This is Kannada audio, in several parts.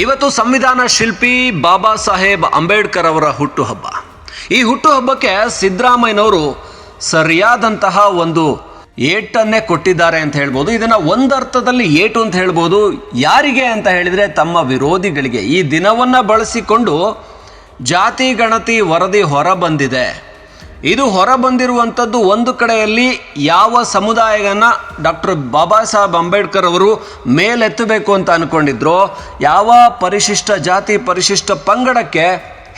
ಇವತ್ತು ಸಂವಿಧಾನ ಶಿಲ್ಪಿ ಬಾಬಾ ಸಾಹೇಬ್ ಅಂಬೇಡ್ಕರ್ ಅವರ ಹುಟ್ಟುಹಬ್ಬ. ಈ ಹುಟ್ಟುಹಬ್ಬಕ್ಕೆ ಸಿದ್ದರಾಮಯ್ಯನವರು ಸರಿಯಾದಂತಹ ಒಂದು ಏಟನ್ನೇ ಕೊಟ್ಟಿದ್ದಾರೆ ಅಂತ ಹೇಳ್ಬೋದು. ಇದನ್ನು ಒಂದರ್ಥದಲ್ಲಿ ಏಟು ಅಂತ ಹೇಳ್ಬೋದು. ಯಾರಿಗೆ ಅಂತ ಹೇಳಿದರೆ ತಮ್ಮ ವಿರೋಧಿಗಳಿಗೆ. ಈ ದಿನವನ್ನು ಬಳಸಿಕೊಂಡು ಜಾತಿ ಗಣತಿ ವರದಿ ಹೊರ ಬಂದಿದೆ ಇದು ಹೊರ ಬಂದಿರುವಂಥದ್ದು ಒಂದು ಕಡೆಯಲ್ಲಿ ಯಾವ ಸಮುದಾಯವನ್ನು ಡಾಕ್ಟರ್ ಬಾಬಾ ಸಾಹೇಬ್ ಅಂಬೇಡ್ಕರ್ ಅವರು ಮೇಲೆತ್ತಬೇಕು ಅಂತ ಅಂದ್ಕೊಂಡಿದ್ರು ಯಾವ ಪರಿಶಿಷ್ಟ ಜಾತಿ ಪರಿಶಿಷ್ಟ ಪಂಗಡಕ್ಕೆ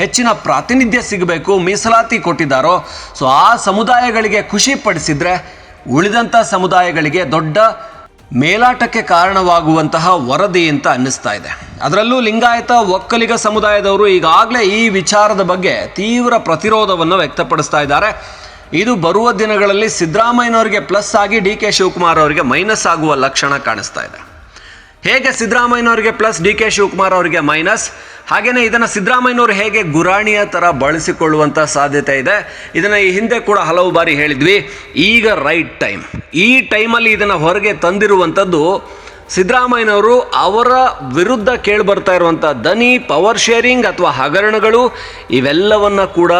ಹೆಚ್ಚಿನ ಪ್ರಾತಿನಿಧ್ಯ ಸಿಗಬೇಕು, ಮೀಸಲಾತಿ ಕೊಟ್ಟಿದ್ದಾರೋ, ಸೊ ಆ ಸಮುದಾಯಗಳಿಗೆ ಖುಷಿ ಪಡಿಸಿದರೆ ಉಳಿದಂಥ ಸಮುದಾಯಗಳಿಗೆ ದೊಡ್ಡ ಮೇಲಾಟಕ್ಕೆ ಕಾರಣವಾಗುವಂತಹ ವರದಿ ಅಂತ ಅನ್ನಿಸ್ತಾ ಇದೆ. ಅದರಲ್ಲೂ ಲಿಂಗಾಯತ ಒಕ್ಕಲಿಗ ಸಮುದಾಯದವರು ಈಗಾಗಲೇ ಈ ವಿಚಾರದ ಬಗ್ಗೆ ತೀವ್ರ ಪ್ರತಿರೋಧವನ್ನು ವ್ಯಕ್ತಪಡಿಸ್ತಾ ಇದ್ದಾರೆ. ಇದು ಬರುವ ದಿನಗಳಲ್ಲಿ ಸಿದ್ದರಾಮಯ್ಯನವರಿಗೆ ಪ್ಲಸ್ ಆಗಿ ಡಿ ಕೆ ಶಿವಕುಮಾರ್ ಅವರಿಗೆ ಮೈನಸ್ ಆಗುವ ಲಕ್ಷಣ ಕಾಣಿಸ್ತಾ ಇದೆ. ಹೇಗೆ ಸಿದ್ದರಾಮಯ್ಯನವರಿಗೆ ಪ್ಲಸ್ ಡಿ ಕೆ ಶಿವಕುಮಾರ್ ಅವರಿಗೆ ಮೈನಸ್ ಹಾಗೇ ಇದನ್ನು ಸಿದ್ದರಾಮಯ್ಯನವರು ಹೇಗೆ ಗುರಾಣಿಯ ಥರ ಬಳಸಿಕೊಳ್ಳುವಂಥ ಸಾಧ್ಯತೆ ಇದೆ? ಇದನ್ನು ಈ ಹಿಂದೆ ಕೂಡ ಹಲವು ಬಾರಿ ಹೇಳಿದ್ವಿ. ಈಗ ರೈಟ್ ಟೈಮ್ ಈ ಟೈಮಲ್ಲಿ ಇದನ್ನು ಹೊರಗೆ ತಂದಿರುವಂಥದ್ದು ಸಿದ್ದರಾಮಯ್ಯನವರು ಅವರ ವಿರುದ್ಧ ಕೇಳಿಬರ್ತಾ ಇರುವಂಥ ದನಿ ಪವರ್ ಶೇರಿಂಗ್ ಅಥವಾ ಹಗರಣಗಳು, ಇವೆಲ್ಲವನ್ನ ಕೂಡ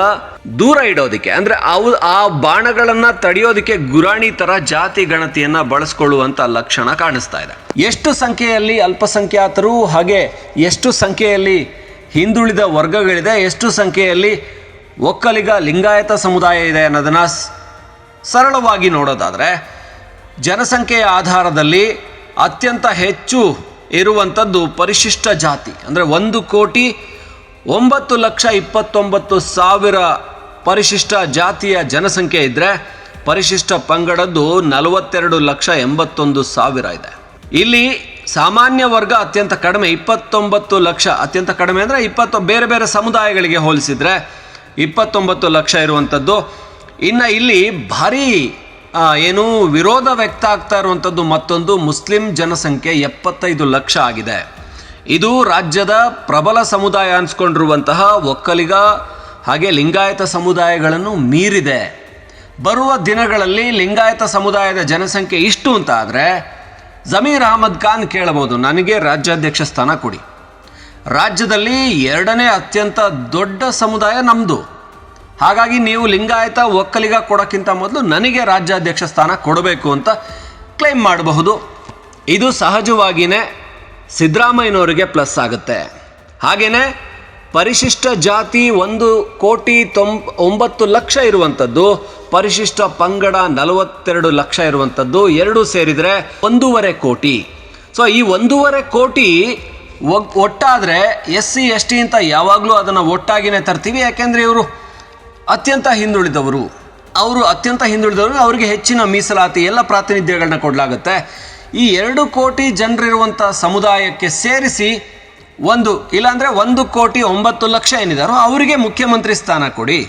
ದೂರ ಇಡೋದಕ್ಕೆ, ಅಂದರೆ ಅವು ಆ ಬಾಣಗಳನ್ನು ತಡೆಯೋದಕ್ಕೆ ಗುರಾಣಿ ಥರ ಜಾತಿ ಗಣತಿಯನ್ನು ಬಳಸ್ಕೊಳ್ಳುವಂಥ ಲಕ್ಷಣ ಕಾಣಿಸ್ತಾ ಇದೆ. ಎಷ್ಟು ಸಂಖ್ಯೆಯಲ್ಲಿ ಅಲ್ಪಸಂಖ್ಯಾತರು, ಹಾಗೆ ಎಷ್ಟು ಸಂಖ್ಯೆಯಲ್ಲಿ ಹಿಂದುಳಿದ ವರ್ಗಗಳಿದೆ, ಎಷ್ಟು ಸಂಖ್ಯೆಯಲ್ಲಿ ಒಕ್ಕಲಿಗ, ಲಿಂಗಾಯತ ಸಮುದಾಯ ಇದೆ ಅನ್ನೋದನ್ನು ಸರಳವಾಗಿ ನೋಡೋದಾದರೆ, ಜನಸಂಖ್ಯೆಯ ಆಧಾರದಲ್ಲಿ ಅತ್ಯಂತ ಹೆಚ್ಚು ಇರುವಂಥದ್ದು ಪರಿಶಿಷ್ಟ ಜಾತಿ. ಅಂದರೆ ಒಂದು ಕೋಟಿ ಒಂಬತ್ತು ಲಕ್ಷ ಇಪ್ಪತ್ತೊಂಬತ್ತು ಸಾವಿರ ಪರಿಶಿಷ್ಟ ಜಾತಿಯ ಜನಸಂಖ್ಯೆ ಇದ್ದರೆ ಪರಿಶಿಷ್ಟ ಪಂಗಡದ್ದು ನಲವತ್ತೆರಡು ಲಕ್ಷ ಎಂಬತ್ತೊಂದು ಸಾವಿರ ಇದೆ. ಇಲ್ಲಿ ಸಾಮಾನ್ಯ ವರ್ಗ ಅತ್ಯಂತ ಕಡಿಮೆ, ಇಪ್ಪತ್ತೊಂಬತ್ತು ಲಕ್ಷ ಅತ್ಯಂತ ಕಡಿಮೆ ಅಂದರೆ ಇಪ್ಪತ್ತು, ಬೇರೆ ಬೇರೆ ಸಮುದಾಯಗಳಿಗೆ ಹೋಲಿಸಿದರೆ ಇಪ್ಪತ್ತೊಂಬತ್ತು ಲಕ್ಷ ಇರುವಂಥದ್ದು ಇನ್ನು ಇಲ್ಲಿ ಭಾರಿ ಏನು ವಿರೋಧ ವ್ಯಕ್ತ ಆಗ್ತಾ ಇರುವಂಥದ್ದು ಮತ್ತೊಂದು ಮುಸ್ಲಿಂ ಜನಸಂಖ್ಯೆ ಎಪ್ಪತ್ತೈದು ಲಕ್ಷ ಆಗಿದೆ. ಇದು ರಾಜ್ಯದ ಪ್ರಬಲ ಸಮುದಾಯ ಅನ್ಸ್ಕೊಂಡಿರುವಂತಹ ಒಕ್ಕಲಿಗ ಹಾಗೆ ಲಿಂಗಾಯತ ಸಮುದಾಯಗಳನ್ನು ಮೀರಿದೆ. ಬರುವ ದಿನಗಳಲ್ಲಿ ಲಿಂಗಾಯತ ಸಮುದಾಯದ ಜನಸಂಖ್ಯೆ ಇಷ್ಟು ಅಂತ ಆದರೆ, ಜಮೀರ್ ಅಹಮದ್ ಖಾನ್ ಕೇಳಬಹುದು, ನನಗೆ ರಾಜ್ಯಾಧ್ಯಕ್ಷ ಸ್ಥಾನ ಕೊಡಿ. ರಾಜ್ಯದಲ್ಲಿ ಎರಡನೇ ಅತ್ಯಂತ ದೊಡ್ಡ ಸಮುದಾಯ ನಮ್ಮದು ಹಾಗಾಗಿ ನೀವು ಲಿಂಗಾಯತ ಒಕ್ಕಲಿಗ ಕೊಡೋಕ್ಕಿಂತ ಮೊದಲು ನನಗೆ ರಾಜ್ಯಾಧ್ಯಕ್ಷ ಸ್ಥಾನ ಕೊಡಬೇಕು ಅಂತ ಕ್ಲೈಮ್ ಮಾಡಬಹುದು. ಇದು ಸಹಜವಾಗಿಯೇ ಸಿದ್ದರಾಮಯ್ಯನವರಿಗೆ ಪ್ಲಸ್ ಆಗುತ್ತೆ. ಹಾಗೆಯೇ ಪರಿಶಿಷ್ಟ ಜಾತಿ ಒಂದು ಕೋಟಿ ತೊಂಬ, ಒಂಬತ್ತು ಲಕ್ಷ ಇರುವಂಥದ್ದು ಪರಿಶಿಷ್ಟ ಪಂಗಡ ನಲವತ್ತೆರಡು ಲಕ್ಷ ಇರುವಂಥದ್ದು ಎರಡು ಸೇರಿದರೆ ಒಂದೂವರೆ ಕೋಟಿ. ಸೊ ಈ ಒಂದೂವರೆ ಕೋಟಿ ಒಟ್ಟಾದರೆ ಎಸ್ ಸಿ ಎಸ್ ಟಿ ಅಂತ ಯಾವಾಗಲೂ ಅದನ್ನು ಒಟ್ಟಾಗಿನೇ ತರ್ತೀವಿ, ಯಾಕೆಂದರೆ ಇವರು ಅತ್ಯಂತ ಹಿಂದುಳಿದವರು. ಅವರು ಅತ್ಯಂತ ಹಿಂದುಳಿದವರು, ಅವರಿಗೆ ಹೆಚ್ಚಿನ ಮೀಸಲಾತಿ ಎಲ್ಲ ಪ್ರಾತಿನಿಧ್ಯಗಳನ್ನ ಕೊಡಲಾಗುತ್ತೆ. ಈ ಎರಡು ಕೋಟಿ ಜನರಿರುವಂಥ ಸಮುದಾಯಕ್ಕೆ ಸೇರಿಸಿ ಒಂದು, ಇಲ್ಲಾಂದರೆ ಒಂದು ಕೋಟಿ ಒಂಬತ್ತು ಲಕ್ಷ ಏನಿದಾರೋ ಅವರಿಗೆ ಮುಖ್ಯಮಂತ್ರಿ ಸ್ಥಾನ ಕೊಡಿ.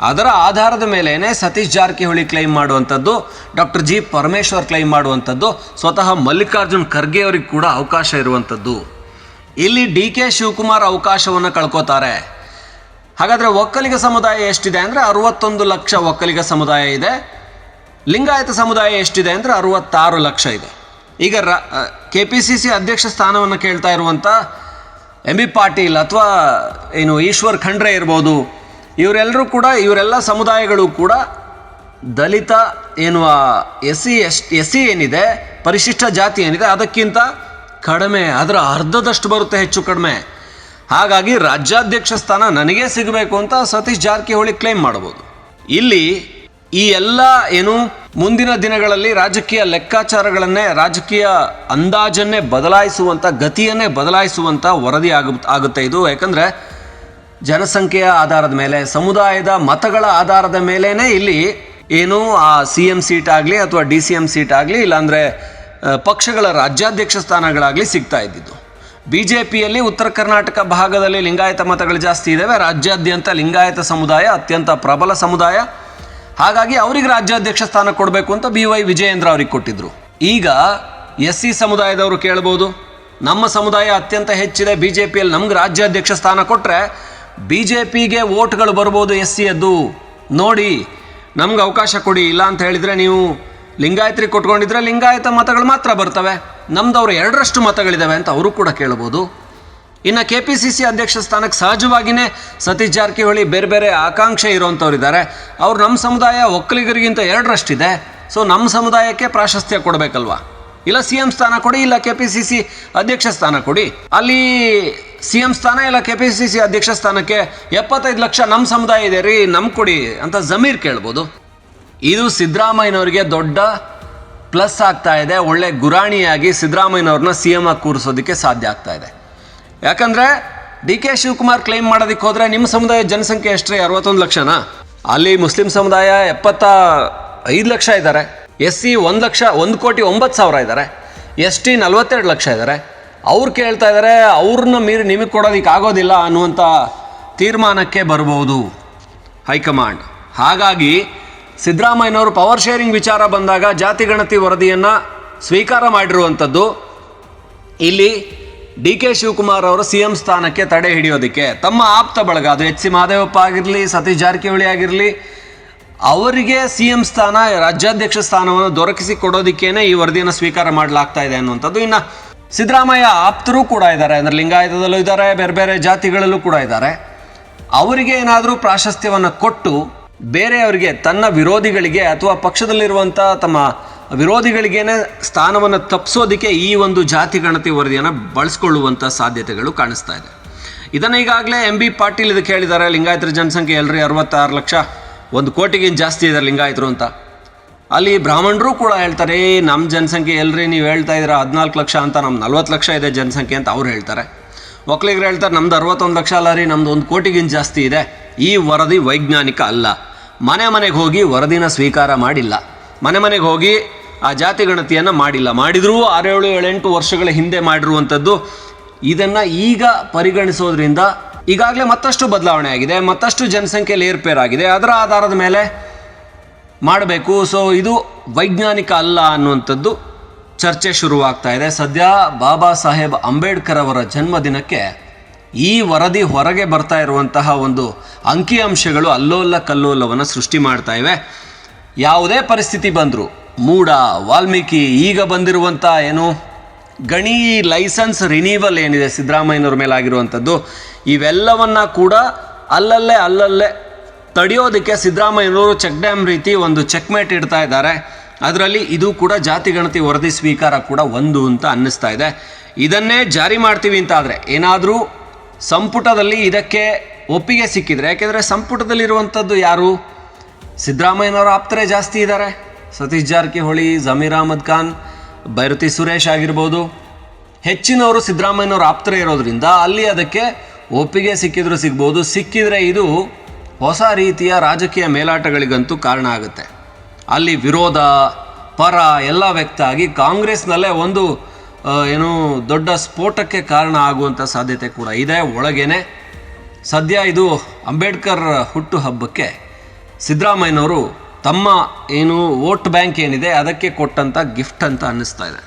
ಅದರ ಆಧಾರದ ಮೇಲೇ ಸತೀಶ್ ಜಾರಕಿಹೊಳಿ ಕ್ಲೈಮ್ ಮಾಡುವಂಥದ್ದು, ಡಾಕ್ಟರ್ ಜಿ ಪರಮೇಶ್ವರ್ ಕ್ಲೈಮ್ ಮಾಡುವಂಥದ್ದು, ಸ್ವತಃ ಮಲ್ಲಿಕಾರ್ಜುನ್ ಖರ್ಗೆ ಅವರಿಗೆ ಕೂಡ ಅವಕಾಶ ಇರುವಂಥದ್ದು. ಇಲ್ಲಿ ಡಿ ಕೆ ಶಿವಕುಮಾರ್ ಅವಕಾಶವನ್ನು ಕಳ್ಕೋತಾರೆ. ಹಾಗಾದರೆ ಒಕ್ಕಲಿಗ ಸಮುದಾಯ ಎಷ್ಟಿದೆ ಅಂದರೆ ಅರವತ್ತೊಂದು ಲಕ್ಷ ಒಕ್ಕಲಿಗ ಸಮುದಾಯ ಇದೆ. ಲಿಂಗಾಯತ ಸಮುದಾಯ ಎಷ್ಟಿದೆ ಅಂದರೆ ಅರವತ್ತಾರು ಲಕ್ಷ ಇದೆ. ಈಗ ರ ಕೆ ಪಿ ಸಿ ಸಿ ಅಧ್ಯಕ್ಷ ಸ್ಥಾನವನ್ನು ಕೇಳ್ತಾ ಇರುವಂಥ ಎಂ ಬಿ ಪಾಟೀಲ್ ಅಥವಾ ಏನು ಈಶ್ವರ್ ಖಂಡ್ರೆ ಇರ್ಬೋದು, ಇವರೆಲ್ಲರೂ ಕೂಡ, ಇವರೆಲ್ಲ ಸಮುದಾಯಗಳು ಕೂಡ ದಲಿತ ಏನು S C S S C ಏನಿದೆ, ಪರಿಶಿಷ್ಟ ಜಾತಿ ಏನಿದೆ, ಅದಕ್ಕಿಂತ ಕಡಿಮೆ, ಅದರ ಅರ್ಧದಷ್ಟು ಬರುತ್ತೆ ಹೆಚ್ಚು ಕಡಿಮೆ. ಹಾಗಾಗಿ ರಾಜ್ಯಾಧ್ಯಕ್ಷ ಸ್ಥಾನ ನನಗೇ ಸಿಗಬೇಕು ಅಂತ ಸತೀಶ್ ಜಾರಕಿಹೊಳಿ ಕ್ಲೇಮ್ ಮಾಡಬಹುದು ಇಲ್ಲಿ ಈ ಎಲ್ಲ ಏನು ಮುಂದಿನ ದಿನಗಳಲ್ಲಿ ರಾಜಕೀಯ ಲೆಕ್ಕಾಚಾರಗಳನ್ನೇ, ರಾಜಕೀಯ ಅಂದಾಜನ್ನೇ ಬದಲಾಯಿಸುವಂಥ ಗತಿಯನ್ನೇ ಬದಲಾಯಿಸುವಂಥ ವರದಿ ಆಗ ಆಗುತ್ತೆ ಇದು. ಯಾಕಂದರೆ ಜನಸಂಖ್ಯೆಯ ಆಧಾರದ ಮೇಲೆ, ಸಮುದಾಯದ ಮತಗಳ ಆಧಾರದ ಮೇಲೇ ಇಲ್ಲಿ ಏನು ಆ ಸಿ ಎಂ ಸೀಟ್ ಆಗಲಿ ಅಥವಾ ಡಿ ಸಿ ಎಂ ಸೀಟ್ ಆಗಲಿ, ಇಲ್ಲಾಂದರೆ ಪಕ್ಷಗಳ ರಾಜ್ಯಾಧ್ಯಕ್ಷ ಸ್ಥಾನಗಳಾಗಲಿ ಸಿಗ್ತಾ ಇದ್ದಿದ್ದು. ಬಿ ಜೆ ಪಿಯಲ್ಲಿ ಉತ್ತರ ಕರ್ನಾಟಕ ಭಾಗದಲ್ಲಿ ಲಿಂಗಾಯತ ಮತಗಳು ಜಾಸ್ತಿ ಇದ್ದಾವೆ ರಾಜ್ಯಾದ್ಯಂತ ಲಿಂಗಾಯತ ಸಮುದಾಯ ಅತ್ಯಂತ ಪ್ರಬಲ ಸಮುದಾಯ. ಹಾಗಾಗಿ ಅವರಿಗೆ ರಾಜ್ಯಾಧ್ಯಕ್ಷ ಸ್ಥಾನ ಕೊಡಬೇಕು ಅಂತ ಬಿ ವೈ ವಿಜಯೇಂದ್ರ ಅವ್ರಿಗೆ ಕೊಟ್ಟಿದ್ರು. ಈಗ ಎಸ್ ಸಿ ಸಮುದಾಯದವರು ಕೇಳ್ಬೋದು. ನಮ್ಮ ಸಮುದಾಯ ಅತ್ಯಂತ ಹೆಚ್ಚಿದೆ. ಬಿ ಜೆ ಪಿಯಲ್ಲಿ ನಮ್ಗೆ ರಾಜ್ಯಾಧ್ಯಕ್ಷ ಸ್ಥಾನ ಕೊಟ್ಟರೆ ಬಿ ಜೆ ಪಿಗೆ ವೋಟ್ಗಳು ಬರ್ಬೋದು ಎಸ್ ಸಿ ಅದ್ದು ನೋಡಿ, ನಮ್ಗೆ ಅವಕಾಶ ಕೊಡಿ. ಇಲ್ಲ ಅಂತ ಹೇಳಿದರೆ ನೀವು ಲಿಂಗಾಯತ್ರಿ ಕೊಟ್ಕೊಂಡಿದ್ರೆ ಲಿಂಗಾಯತ ಮತಗಳು ಮಾತ್ರ ಬರ್ತವೆ. ನಮ್ದವ್ರು ಎರಡರಷ್ಟು ಮತಗಳಿದ್ದಾವೆ ಅಂತ ಅವರು ಕೂಡ ಕೇಳ್ಬೋದು. ಇನ್ನು ಕೆ ಪಿ ಸಿ ಸಿ ಅಧ್ಯಕ್ಷ ಸ್ಥಾನಕ್ಕೆ ಸಹಜವಾಗಿಯೇ ಸತೀಶ್ ಜಾರಕಿಹೊಳಿ ಬೇರೆ ಬೇರೆ ಆಕಾಂಕ್ಷೆ ಇರೋವಂಥವ್ರು ಇದ್ದಾರೆ ಅವ್ರು ನಮ್ಮ ಸಮುದಾಯ ಒಕ್ಕಲಿಗರಿಗಿಂತ ಎರಡರಷ್ಟಿದೆ. ಸೊ ನಮ್ಮ ಸಮುದಾಯಕ್ಕೆ ಪ್ರಾಶಸ್ತ್ಯ ಕೊಡಬೇಕಲ್ವಾ? ಇಲ್ಲ ಸಿ ಎಂ ಸ್ಥಾನ ಕೊಡಿ, ಇಲ್ಲ ಕೆ ಪಿ ಸಿ ಸಿ ಅಧ್ಯಕ್ಷ ಸ್ಥಾನ ಕೊಡಿ. ಅಲ್ಲಿ ಸಿ ಎಂ ಸ್ಥಾನ, ಇಲ್ಲ ಕೆ ಪಿ ಸಿ ಸಿ ಅಧ್ಯಕ್ಷ ಸ್ಥಾನಕ್ಕೆ ಎಪ್ಪತ್ತೈದು ಲಕ್ಷ ನಮ್ಮ ಸಮುದಾಯ ಇದೆ ರೀ ನಮ್ಮ ಕೊಡಿ ಅಂತ ಜಮೀರ್ ಕೇಳ್ಬೋದು. ಇದು ಸಿದ್ದರಾಮಯ್ಯನವರಿಗೆ ದೊಡ್ಡ ಪ್ಲಸ್ ಆಗ್ತಾ ಇದೆ, ಒಳ್ಳೆ ಗುರಾಣಿಯಾಗಿ ಸಿದ್ದರಾಮಯ್ಯನವ್ರನ್ನ ಸಿ ಎಂ ಆಗಿ ಕೂರಿಸೋದಕ್ಕೆ ಸಾಧ್ಯ ಆಗ್ತಾ ಇದೆ. ಯಾಕಂದ್ರೆ ಡಿ ಕೆ ಶಿವಕುಮಾರ್ ಕ್ಲೈಮ್ ಮಾಡೋದಕ್ಕೆ ಹೋದ್ರೆ ನಿಮ್ಮ ಸಮುದಾಯದ ಜನಸಂಖ್ಯೆ ಎಷ್ಟ್ರಿ? ಅರವತ್ತೊಂದು ಲಕ್ಷನಾ? ಅಲ್ಲಿ ಮುಸ್ಲಿಂ ಸಮುದಾಯ ಎಪ್ಪತ್ತ ಐದು ಲಕ್ಷ ಇದ್ದಾರೆ. ಎಸ್ ಸಿ ಒಂದು ಲಕ್ಷ, ಒಂದು ಕೋಟಿ ಒಂಬತ್ತು ಸಾವಿರ ಇದ್ದಾರೆ. ಎಸ್ ಟಿ ನಲ್ವತ್ತೆರಡು ಲಕ್ಷ ಇದ್ದಾರೆ. ಅವ್ರು ಕೇಳ್ತಾ ಇದ್ದಾರೆ ಅವ್ರನ್ನ ಮೀರಿ ನಿಮಗೆ ಕೊಡೋದಕ್ಕೆ ಆಗೋದಿಲ್ಲ ಅನ್ನುವಂಥ ತೀರ್ಮಾನಕ್ಕೆ ಬರ್ಬೋದು ಹೈಕಮಾಂಡ್. ಹಾಗಾಗಿ ಸಿದ್ದರಾಮಯ್ಯನವರು ಪವರ್ ಶೇರಿಂಗ್ ವಿಚಾರ ಬಂದಾಗ ಜಾತಿ ಗಣತಿ ವರದಿಯನ್ನು ಸ್ವೀಕಾರ ಮಾಡಿರುವಂಥದ್ದು. ಇಲ್ಲಿ ಡಿ ಕೆ ಶಿವಕುಮಾರ್ ಅವರು ಸಿ ಎಂ ಸ್ಥಾನಕ್ಕೆ ತಡೆ ಹಿಡಿಯೋದಕ್ಕೆ ತಮ್ಮ ಆಪ್ತ ಬಳಗ, ಅದು ಎಚ್ ಸಿ ಮಹದೇವಪ್ಪ ಆಗಿರಲಿ, ಸತೀಶ್ ಜಾರಕಿಹೊಳಿ ಆಗಿರಲಿ, ಅವರಿಗೆ ಸಿ ಎಂ ಸ್ಥಾನ, ರಾಜ್ಯಾಧ್ಯಕ್ಷ ಸ್ಥಾನವನ್ನು ದೊರಕಿಸಿ ಕೊಡೋದಕ್ಕೇನೆ ಈ ವರದಿಯನ್ನು ಸ್ವೀಕಾರ ಮಾಡಲಾಗ್ತಾ ಇದೆ ಅನ್ನುವಂಥದ್ದು. ಇನ್ನು ಸಿದ್ದರಾಮಯ್ಯ ಆಪ್ತರು ಕೂಡ ಇದ್ದಾರೆ, ಅಂದರೆ ಲಿಂಗಾಯತದಲ್ಲೂ ಇದ್ದಾರೆ, ಬೇರೆ ಬೇರೆ ಜಾತಿಗಳಲ್ಲೂ ಕೂಡ ಇದ್ದಾರೆ. ಅವರಿಗೆ ಏನಾದರೂ ಪ್ರಾಶಸ್ತ್ಯವನ್ನು ಕೊಟ್ಟು ಬೇರೆಯವರಿಗೆ ತನ್ನ ವಿರೋಧಿಗಳಿಗೆ ಅಥವಾ ಪಕ್ಷದಲ್ಲಿರುವಂಥ ತಮ್ಮ ವಿರೋಧಿಗಳಿಗೇನೆ ಸ್ಥಾನವನ್ನು ತಪ್ಪಿಸೋದಕ್ಕೆ ಈ ಒಂದು ಜಾತಿ ಗಣತಿ ವರದಿಯನ್ನು ಬಳಸ್ಕೊಳ್ಳುವಂಥ ಸಾಧ್ಯತೆಗಳು ಕಾಣಿಸ್ತಾ ಇದೆ. ಇದನ್ನು ಈಗಾಗಲೇ ಎಂ ಬಿ ಪಾಟೀಲ್ ಇದಕ್ಕೆ ಹೇಳಿದ್ದಾರೆ ಲಿಂಗಾಯತರ ಜನಸಂಖ್ಯೆ ಎಲ್ರಿ ಅರವತ್ತಾರು ಲಕ್ಷ ಒಂದು ಕೋಟಿಗಿಂತ ಜಾಸ್ತಿ ಇದೆ ಲಿಂಗಾಯತರು ಅಂತ. ಅಲ್ಲಿ ಬ್ರಾಹ್ಮಣರು ಕೂಡ ಹೇಳ್ತಾರೆ "ಏ, ನಮ್ಮ ಜನಸಂಖ್ಯೆ ಎಲ್ರಿ ನೀವು ಹೇಳ್ತಾ ಇದ್ದೀರಾ ಹದಿನಾಲ್ಕು ಲಕ್ಷ ಅಂತ ನಮ್ಮ ನಲ್ವತ್ತು ಲಕ್ಷ ಇದೆ ಜನಸಂಖ್ಯೆ ಅಂತ ಅವ್ರು ಹೇಳ್ತಾರೆ. ಒಕ್ಕಲಿಗರು ಹೇಳ್ತಾರೆ ನಮ್ದು ಅರವತ್ತೊಂದು ಲಕ್ಷ ಅಲ್ಲ ರೀ ನಮ್ದು ಒಂದು ಕೋಟಿಗಿಂತ ಜಾಸ್ತಿ ಇದೆ. ಈ ವರದಿ ವೈಜ್ಞಾನಿಕ ಅಲ್ಲ. ಮನೆ ಮನೆಗೆ ಹೋಗಿ ವರದಿನ ಸ್ವೀಕಾರ ಮಾಡಿಲ್ಲ. ಮನೆ ಮನೆಗೆ ಹೋಗಿ ಆ ಜಾತಿ ಗಣತಿಯನ್ನು ಮಾಡಿಲ್ಲ. ಮಾಡಿದರೂ ಆರೇಳು, ಏಳೆಂಟು ವರ್ಷಗಳ ಹಿಂದೆ ಮಾಡಿರುವಂಥದ್ದು. ಇದನ್ನು ಈಗ ಪರಿಗಣಿಸೋದ್ರಿಂದ ಈಗಾಗಲೇ ಮತ್ತಷ್ಟು ಬದಲಾವಣೆ ಆಗಿದೆ. ಮತ್ತಷ್ಟು ಜನಸಂಖ್ಯೆಯಲ್ಲಿ ಏರ್ಪೇರಾಗಿದೆ ಅದರ ಆಧಾರದ ಮೇಲೆ ಮಾಡಬೇಕು. ಸೊ ಇದು ವೈಜ್ಞಾನಿಕ ಅಲ್ಲ ಅನ್ನುವಂಥದ್ದು ಚರ್ಚೆ ಶುರುವಾಗ್ತಾ ಇದೆ. ಸದ್ಯ ಬಾಬಾ ಸಾಹೇಬ್ ಅಂಬೇಡ್ಕರ್ ಅವರ ಜನ್ಮದಿನಕ್ಕೆ ಈ ವರದಿ ಹೊರಗೆ ಬರ್ತಾ ಇರುವಂತಹ ಒಂದು ಅಂಕಿಅಂಶಗಳು ಅಲ್ಲೋಲ್ಲ ಕಲ್ಲೋಲ್ಲವನ್ನು ಸೃಷ್ಟಿ ಮಾಡ್ತಾ ಇವೆ. ಯಾವುದೇ ಪರಿಸ್ಥಿತಿ ಬಂದರೂ, ಮೂಡ, ವಾಲ್ಮೀಕಿ ಈಗ ಬಂದಿರುವಂಥ ಏನು? ಗಣಿ ಲೈಸೆನ್ಸ್ ರಿನೀವಲ್ ಏನಿದೆ ಸಿದ್ದರಾಮಯ್ಯನವ್ರ ಮೇಲೆ ಆಗಿರುವಂಥದ್ದು ಇವೆಲ್ಲವನ್ನ ಕೂಡ ಅಲ್ಲಲ್ಲೇ ಅಲ್ಲಲ್ಲೇ ತಡೆಯೋದಕ್ಕೆ ಸಿದ್ದರಾಮಯ್ಯನವರು ಚೆಕ್ ಡ್ಯಾಮ್ ರೀತಿ ಒಂದು ಚೆಕ್ಮೇಟ್ ಇಡ್ತಾ ಇದ್ದಾರೆ. ಅದರಲ್ಲಿ ಇದು ಕೂಡ ಜಾತಿ ಗಣತಿ ವರದಿ ಸ್ವೀಕಾರ ಕೂಡ ಒಂದು ಅಂತ ಅನ್ನಿಸ್ತಾ ಇದೆ. ಇದನ್ನೇ ಜಾರಿ ಮಾಡ್ತೀವಿ ಅಂತ ಆದರೆ ಏನಾದರೂ ಸಂಪುಟದಲ್ಲಿ ಇದಕ್ಕೆ ಒಪ್ಪಿಗೆ ಸಿಕ್ಕಿದರೆ, ಯಾಕೆಂದರೆ ಸಂಪುಟದಲ್ಲಿರುವಂಥದ್ದು ಯಾರು? ಸಿದ್ದರಾಮಯ್ಯನವರ ಆಪ್ತರೇ ಜಾಸ್ತಿ ಇದ್ದಾರೆ. ಸತೀಶ್ ಜಾರಕಿಹೊಳಿ, ಜಮೀರ್ ಅಹಮದ್ ಖಾನ್, ಬೈರತಿ ಸುರೇಶ್ ಆಗಿರ್ಬೋದು. ಹೆಚ್ಚಿನವರು ಸಿದ್ದರಾಮಯ್ಯನವರು ಆಪ್ತರೇ ಇರೋದ್ರಿಂದ ಅಲ್ಲಿ ಅದಕ್ಕೆ ಒಪ್ಪಿಗೆ ಸಿಕ್ಕಿದ್ರು ಸಿಗ್ಬೋದು. ಸಿಕ್ಕಿದರೆ ಇದು ಹೊಸ ರೀತಿಯ ರಾಜಕೀಯ ಮೇಲಾಟಗಳಿಗಂತೂ ಕಾರಣ ಆಗುತ್ತೆ. ಅಲ್ಲಿ ವಿರೋಧ, ಪರ ಎಲ್ಲ ವ್ಯಕ್ತ ಆಗಿ ಕಾಂಗ್ರೆಸ್ನಲ್ಲೇ ಒಂದು ಏನು ದೊಡ್ಡ ಸ್ಫೋಟಕ್ಕೆ ಕಾರಣ ಆಗುವಂಥ ಸಾಧ್ಯತೆ ಕೂಡ ಇದೆ. ಒಳಗೇನೆ ಸದ್ಯ ಇದು ಅಂಬೇಡ್ಕರ್ ಹುಟ್ಟು ಹಬ್ಬಕ್ಕೆ ಸಿದ್ದರಾಮಯ್ಯನವರು ತಮ್ಮ ಏನು ವೋಟ್ ಬ್ಯಾಂಕ್ ಏನಿದೆ ಅದಕ್ಕೆ ಕೊಟ್ಟಂಥ ಗಿಫ್ಟ್ ಅಂತ ಅನ್ನಿಸ್ತಾ ಇದೆ.